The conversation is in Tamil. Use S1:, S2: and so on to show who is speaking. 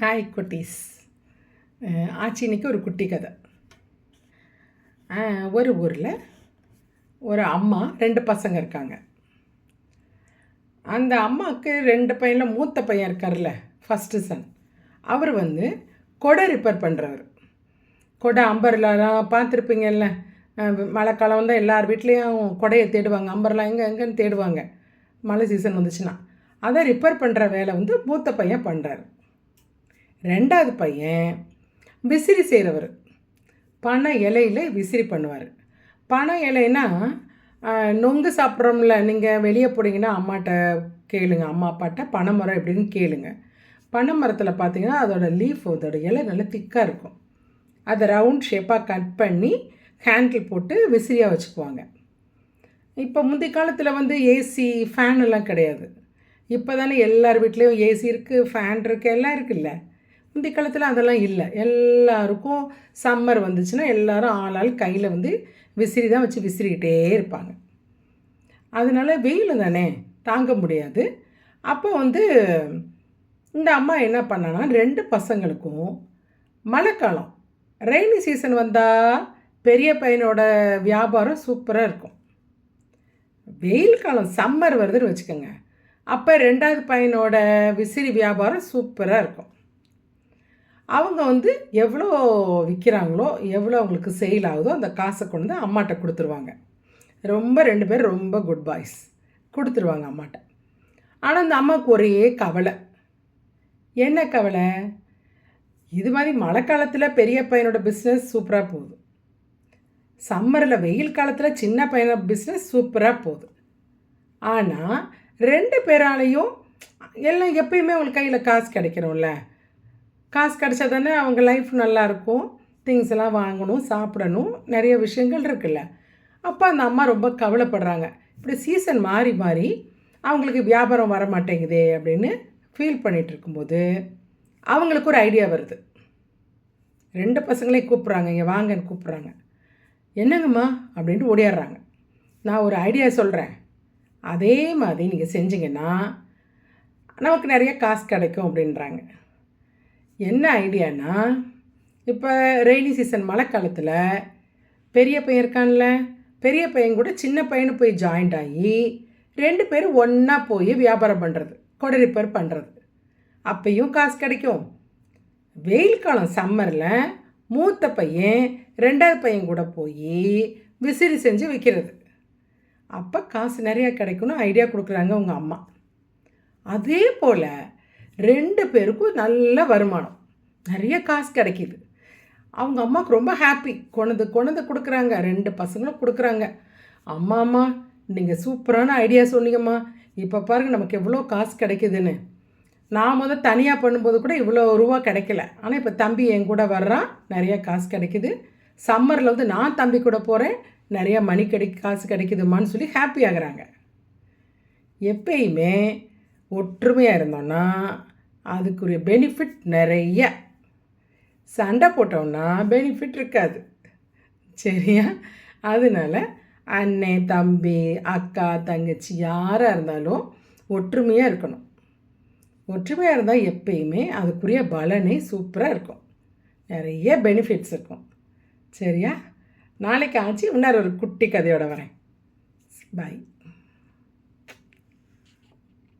S1: ஹாய் குட்டீஸ். ஆச்சு இன்றைக்கி ஒரு குட்டி கதை. ஒரு ஊரில் ஒரு அம்மா ரெண்டு பசங்க இருக்காங்க. அந்த அம்மாவுக்கு ரெண்டு பையனில் மூத்த பையன் இருக்கார்ல ஃபஸ்ட்டு சன் அவர் வந்து கொடை ரிப்பேர் பண்ணுறவர் கொடை அம்பர்லாம் பார்த்துருப்பீங்கல்ல மழை மழைக்காலம் தான் எல்லார் வீட்லேயும் கொடையை தேடுவாங்க அம்பர்லாம் எங்கே எங்கேன்னு தேடுவாங்க. மழை சீசன் வந்துச்சுன்னா. அதை ரிப்பேர் பண்ணுற வேலை வந்து மூத்த பையன் பண்ணுறாரு ரெண்டாவது பையன் விசிறி செய்கிறவர் பனை இலையில் விசிறி பண்ணுவார். பனை இலைன்னா நொங்கு சாப்பிட்றோம்ல நீங்கள் வெளியே போனீங்கன்னா அம்மாட்ட கேளுங்க. அம்மா அப்பாட்ட பனை மரம் எப்படின்னு கேளுங்க. பனை மரத்தில் பார்த்தீங்கன்னா அதோடய லீஃப் அதோட இலை நல்லா திக்காக இருக்கும். அதை ரவுண்ட் ஷேப்பாக கட் பண்ணி ஹேண்டில் போட்டு விசிறியாக வச்சுக்குவாங்க. இப்போ முந்தைய காலத்தில் வந்து ஏசி ஃபேன் எல்லாம் கிடையாது. இப்போ தானே எல்லார் வீட்லேயும் ஏசி இருக்குது ஃபேன் இருக்குது எல்லாம் இருக்குல்ல. முந்தி காலத்தில் அதெல்லாம் இல்லை. எல்லாருக்கும் சம்மர் வந்துச்சுன்னா எல்லாரும் ஆளால் கையில் வந்து விசிறி தான் வச்சு விசிறிக்கிட்டே இருப்பாங்க. அதனால வெயில் தானே? தாங்க முடியாது. அப்போ வந்து இந்த அம்மா என்ன பண்ணான்னா ரெண்டு பசங்களுக்கும் மழைக்காலம். ரெய்னி சீசன் வந்தால் பெரிய பையனோட வியாபாரம் சூப்பராக இருக்கும். வெயில் காலம் சம்மர் வருதுன்னு வச்சுக்கோங்க. அப்போ ரெண்டாவது பையனோட விசிறி வியாபாரம் சூப்பராக இருக்கும். அவங்க வந்து எவ்வளோ விற்கிறாங்களோ எவ்வளோ அவங்களுக்கு சேல் ஆகுதோ அந்த காசை கொண்டு வந்து அம்மாட்ட கொடுத்துருவாங்க. ரொம்ப ரெண்டு பேர் ரொம்ப குட் பாய்ஸ் கொடுத்துருவாங்க அம்மாட்ட. ஆனால் அந்த அம்மாவுக்கு ஒரே கவலை. என்ன கவலை? இது மாதிரி மழை காலத்தில் பெரிய பையனோட பிஸ்னஸ் சூப்பராக போகுது. சம்மரில் வெயில் காலத்தில் சின்ன பையனோட பிஸ்னஸ் சூப்பராக போகுது. ஆனால் ரெண்டு பேராலையும் எல்லாம் எப்பயுமே அவங்களுக்கு கையில் காசு கிடைக்கணும்ல. காசு கிடச்சா தானே அவங்க லைஃப் நல்லாயிருக்கும் திங்ஸ் எல்லாம் வாங்கணும் சாப்பிடணும். நிறைய விஷயங்கள் இருக்குல்ல. அப்போ அந்த அம்மா ரொம்ப கவலைப்படுறாங்க. இப்படி சீசன் மாறி மாறி அவங்களுக்கு வியாபாரம் வர மாட்டேங்குதே அப்படின்னு ஃபீல் பண்ணிகிட்டு இருக்கும்போது அவங்களுக்கு ஒரு ஐடியா வருது. ரெண்டு பசங்களையும் கூப்பிட்றாங்க இங்கே வாங்கன்னு கூப்பிட்றாங்க. என்னங்கம்மா? அப்படின்ட்டு ஓடியாடுறாங்க. நான் ஒரு ஐடியா சொல்கிறேன் அதே மாதிரி நீங்கள் செஞ்சீங்கன்னா நமக்கு நிறைய காசு கிடைக்கும் அப்படின்றாங்க. என்ன ஐடியானா இப்போ ரெய்னி சீசன் மழை காலத்தில் பெரிய பையன் இருக்கான்ல பெரிய பையன் கூட சின்ன பையனு போய் ஜாயிண்ட் ஆகி ரெண்டு பேரும் ஒன்றா போய் வியாபாரம் பண்ணுறது கொடை ரிப்பேர் பண்ணுறது அப்பையும் காசு கிடைக்கும். வெயில் காலம் சம்மரில் மூத்த பையன் ரெண்டாவது பையன் கூட போய் விசிறி செஞ்சு விற்கிறது அப்போ காசு நிறையா கிடைக்கணும் ஐடியா கொடுக்குறாங்க உங்கள் அம்மா. அதே போல் ரெண்டு பேருக்கும் நல்ல வருமானம். நிறைய காசு கிடைக்கிது. அவங்க அம்மாவுக்கு ரொம்ப ஹாப்பி கொண்டு கொண்டு கொடுக்குறாங்க. ரெண்டு பசங்களும் கொடுக்குறாங்க. அம்மா அம்மா நீங்கள் சூப்பரான ஐடியா சொன்னீங்கம்மா. இப்போ பாருங்கள் நமக்கு எவ்வளோ காசு கிடைக்குதுன்னு. நான் முதல் தனியாக பண்ணும்போது கூட இவ்வளோ ரூபா கிடைக்கல. ஆனால் இப்போ தம்பி என் கூட வர்றான். நிறைய காசு கிடைக்குது. சம்மரில் வந்து நான் தம்பி கூட போகிறேன் நிறையா மணி கிடை காசு கிடைக்குதுமான்னு சொல்லி ஹாப்பி ஆகுறாங்க. எப்பயுமே ஒற்றுமையாக இருந்தோன்னா அதுக்குரிய பெனிஃபிட் நிறைய. சண்டை போட்டோம்னா பெனிஃபிட் இருக்காது. சரியா? அதனால அண்ணன் தம்பி அக்கா தங்கச்சி யாராக இருந்தாலும் ஒற்றுமையாக இருக்கணும். ஒற்றுமையாக இருந்தால் எப்பயுமே அதுக்குரிய பலனே சூப்பராக இருக்கும். நிறைய பெனிஃபிட்ஸ் இருக்கும். சரியா? நாளைக்கு ஆச்சு. இன்னொரு ஒரு குட்டி கதையோடு வரேன். பாய்